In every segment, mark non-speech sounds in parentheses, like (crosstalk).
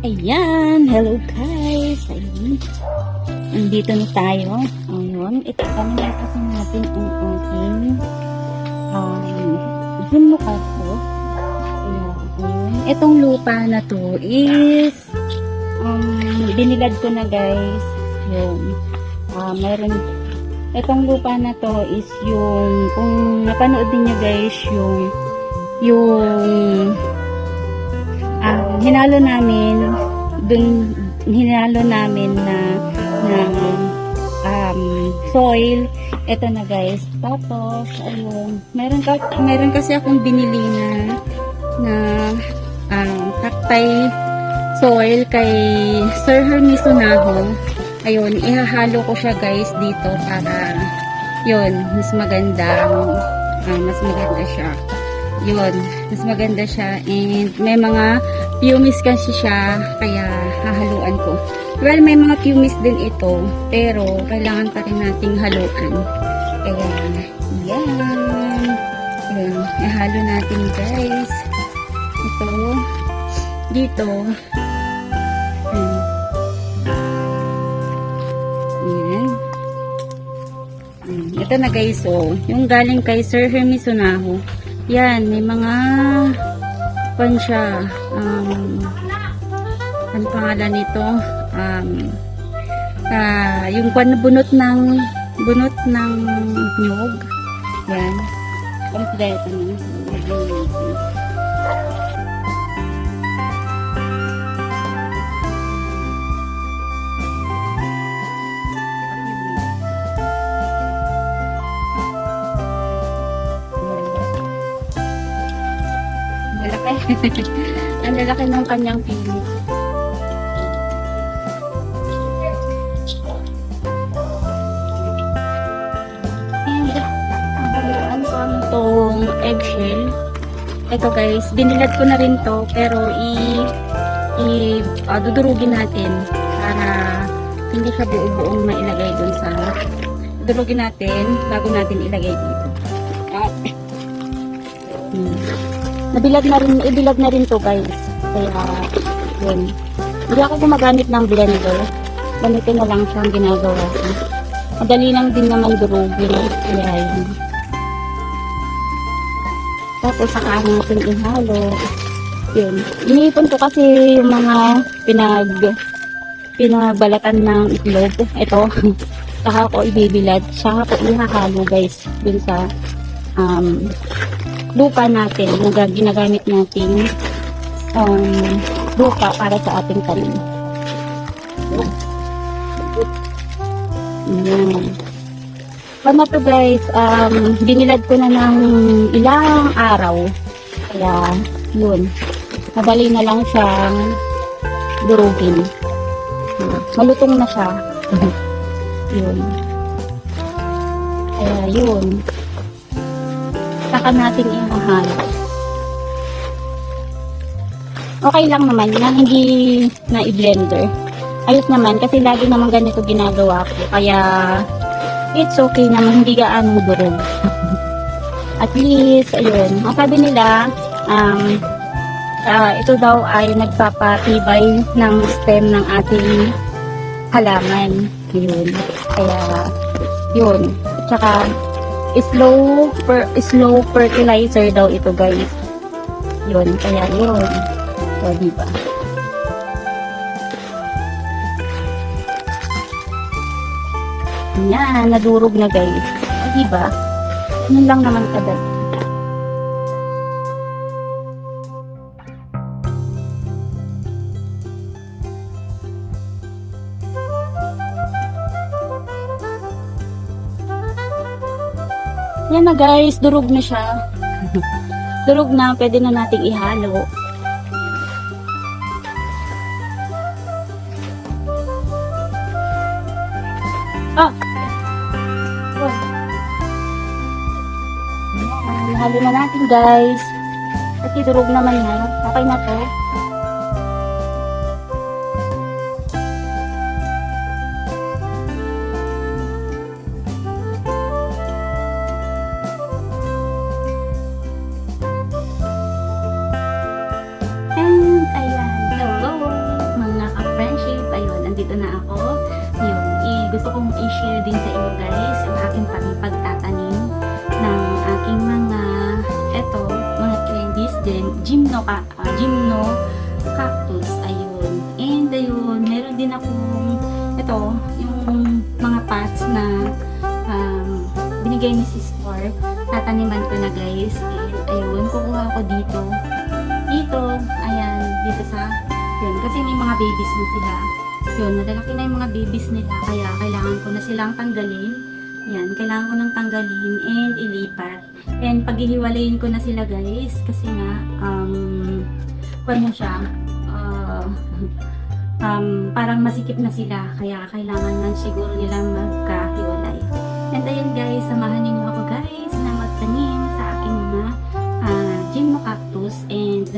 Ayan, hello guys. Ayun. Nandito na tayo. Ayun, ito kami kasi natin ang aking um, gym ko. Ayan. Itong lupa na to is um, binilad ko na guys. Yun. Ah, meron Itong lupa na to is yung kung napanood din niyo guys yung yung hinalo namin dun hinalo namin na na um, soil. Ito na guys. Tapos ayun. Meron ka meron kasi akong binili na na um, cacti soil kay Sir Hermes Unaho ayun ihahalo ko siya guys dito para yun mas maganda ah, mas maganda siya yun, mas maganda siya. And may mga pumice kasi siya kaya hahaluan ko. Well may mga pumice din ito pero kailangan pa rin nating haluan. Kaya yan yun, ihalo natin guys. Ito. Dito. Yan Hmm, ito na guys. Oh. Yung galing kay Sir Hermes Unaho yan, may mga pan siya. Um, ano pangalan nito? Um, ah, yung pan bunot ng bunot ng nyog. Yan. Kompleto na. (laughs) Ang lalaki ng kanyang pili. And, haluan ko ang tong eggshell. Ito guys, binilad ko na rin to, pero i, i ah, dudurugin natin para hindi siya buo-buong mailagay dun sa dudurugin natin bago natin ilagay dito. Ah. Hmm. Nabilad na rin, ibilad na rin to guys. Kaya, yun. Hindi ako gumagamit ng blender. Ganito na lang siya ang ginagawa ko. Madali lang din naman durugin. Kaya yun. Tapos saka natin ihalo. Yun. Iniipon ko kasi yung mga pinag pinagbalatan ng itlog. Ito. (laughs) Saka ko ibibilad. Saka ko ihahalo guys. Dun sa um, lupa natin na ga- ginagamit natin um, lupa para sa ating tanim. Ayan. Tama to guys, um, binilad ko na ng ilang araw. Kaya, yun. Madali na lang siyang durugin. Malutong na siya. (laughs) yun. Kaya, yun saka natin ihahalo. Okay lang naman na hindi na i-blender. Ayos naman kasi lagi naman ganito ginagawa ko. Kaya it's okay naman hindi gaano durog. At least, ayun. Ang sabi nila, um, ah, ito daw ay nagpapatibay ng stem ng ating halaman. Yun. Kaya, yun. Tsaka, slow per slow fertilizer daw ito guys. Yun kaya yun. So diba? Yan nadurog na guys. Diba? Yun lang naman kadali Yan na guys, durog na siya. (laughs) durog na, pwede na nating ihalo. Ah! Oh. Yan, Ihalo na natin guys. Kasi durog naman yan. Okay na to. I-share din sa inyo guys ang aking pag- pagtatanim ng aking mga eto, mga candies din. Gymno, ka, ah, gymno cactus. Ayun. And ayun, meron din akong ito, yung mga pots na um, binigay ni Sis Corp. Tataniman ko na guys. And ayun, kukuha ko dito. Dito, ayan, dito sa, yun, kasi may mga babies na sila. Yun, nadalaki na yung mga babies nila, kaya kailangan ko na silang tanggalin. Yan, kailangan ko nang tanggalin and ilipat. And paghihiwalayin ko na sila guys, kasi nga, um, kung mo siya, ah, (laughs) um, parang masikip na sila, kaya kailangan lang siguro nilang magkahiwalay. And ayun guys, samahan niyo ako guys na magtanim sa aking mga uh, gymno cactus and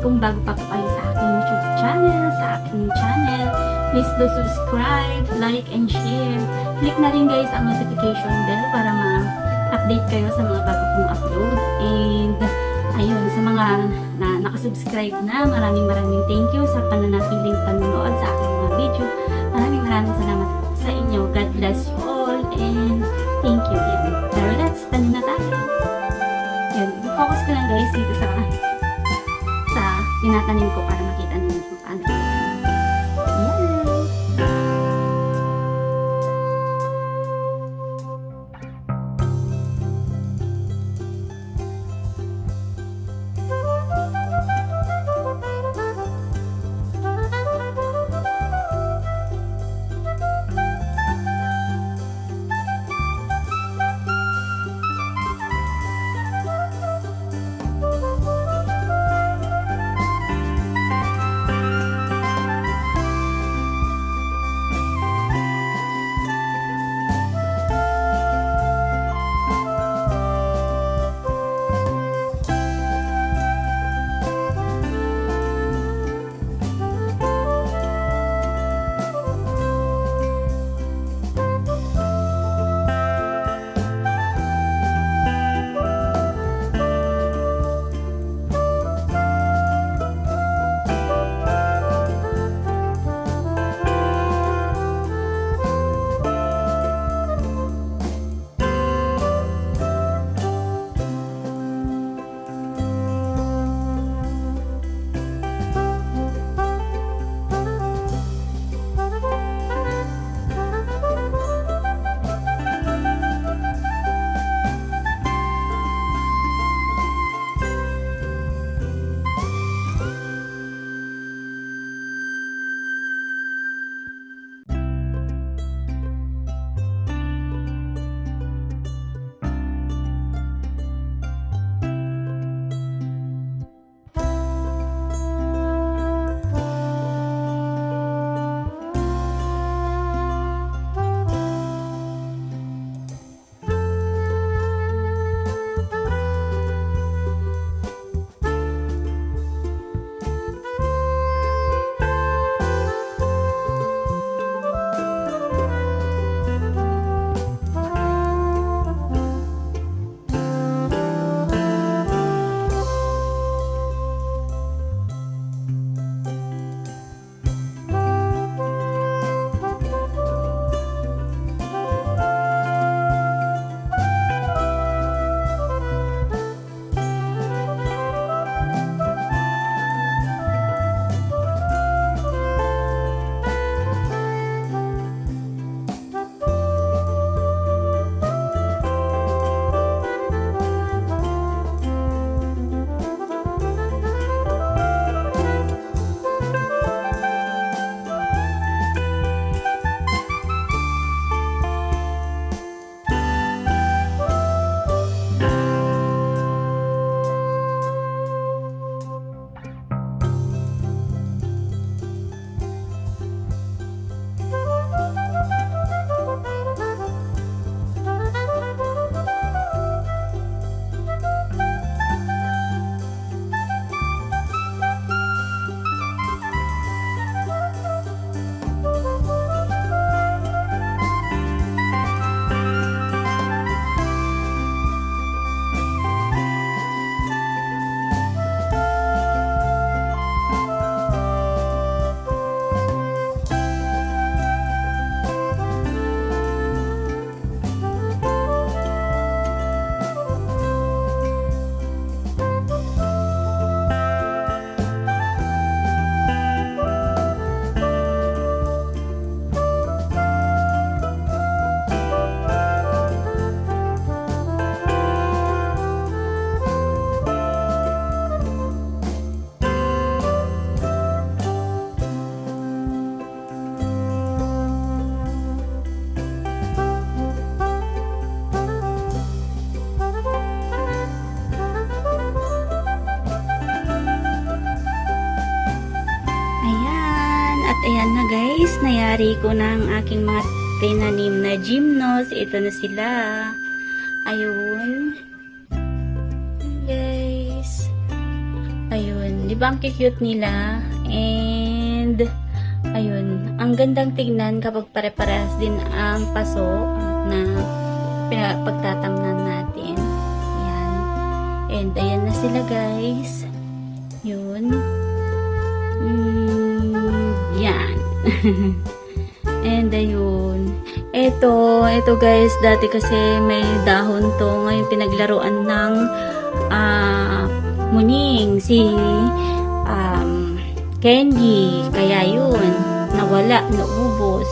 kung bago pa po kayo sa aking YouTube channel, sa aking channel, please do subscribe, like, and share. Click na rin guys ang notification bell para ma-update kayo sa mga bago kong upload. And ayun, sa mga na nakasubscribe na, maraming maraming thank you sa pananatiling panonood sa aking mga video. Maraming maraming salamat sa inyo. God bless you all and thank you. Yan. Pero let's, tanin na tayo. Yan, focus ko lang guys dito sa tinatanim ko para nayari ko na ang aking mga tinanim na gymnos. Ito na sila. Ayun. Guys. Ayun. Di ba ang cute nila? And, ayun. Ang gandang tignan kapag pare-parehas din ang paso na pagtatamnan natin. Ayan. And, ayan na sila guys. Yun. Mm. (laughs) And ayun. Ito, ito guys, dati kasi may dahon to. Ngayon pinaglaruan ng ah, muning si um, Candy. Kaya yun, nawala, naubos.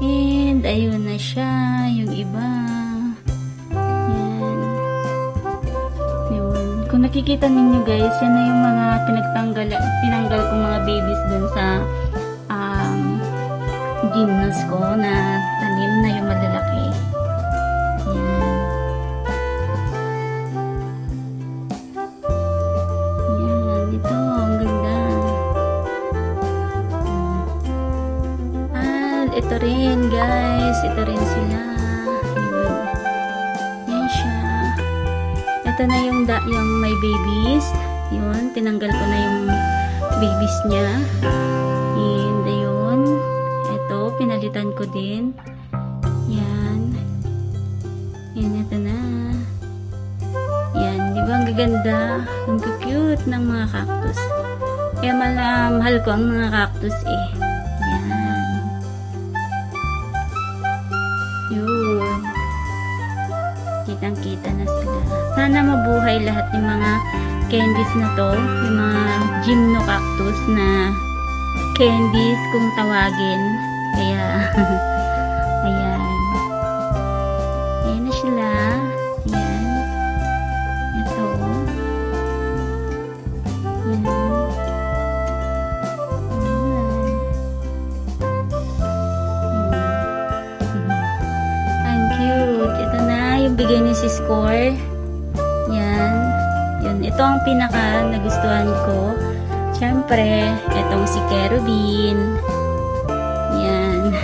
And ayun na siya, yung iba. Yan. Yun. Kung nakikita ninyo guys, yan na yung mga pinagtanggal, tinanggal kong mga babies dun sa gymnast ko na tanim na yung malalaki. Yan. Yan. Ito, ang ganda. Ah, ito rin guys. Ito rin sila. Yun. Yan siya. Ito na yung, da, yung may babies. Yun, tinanggal ko na yung babies niya. Pinalitan ko din. Yan. Yan, ito na. Yan, di ba ang gaganda? Ang cute ng mga cactus. Kaya mala, mahal ko ang mga cactus eh. Yan. Yun. Kitang-kita na sila. Sana mabuhay lahat ng mga candies na to. Yung mga gymnocactus na candies kung tawagin. (laughs) Ayan. Ayan na sila. Ayan. Ito. Ayan. Ayan. Ayan. Ang cute. Ito na yung bigay ni si Score. Yan. Yun. Ito ang pinaka nagustuhan ko. Siyempre, itong si Kerubin.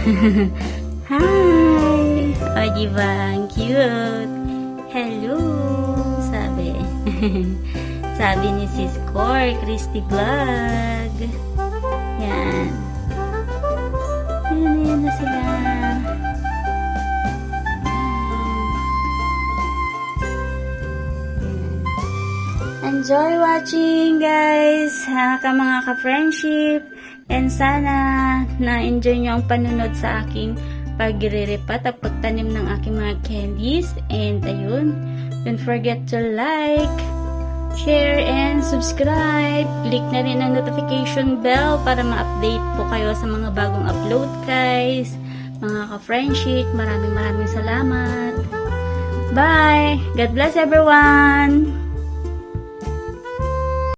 (laughs) Hi! O, diba? Ang cute. Hello! Sabi. (laughs) Sabi ni si Score, Christy Vlog. Yan. Yan, yan na sila. Enjoy watching guys ha, ka mga ka-friendship and sana na-enjoy nyo ang panunod sa aking pagre-repat at pagtanim ng aking mga candies. And ayun don't forget to like share and subscribe. Click na rin ang notification bell para ma-update po kayo sa mga bagong upload guys. Mga ka-friendship maraming maraming salamat. Bye! God bless everyone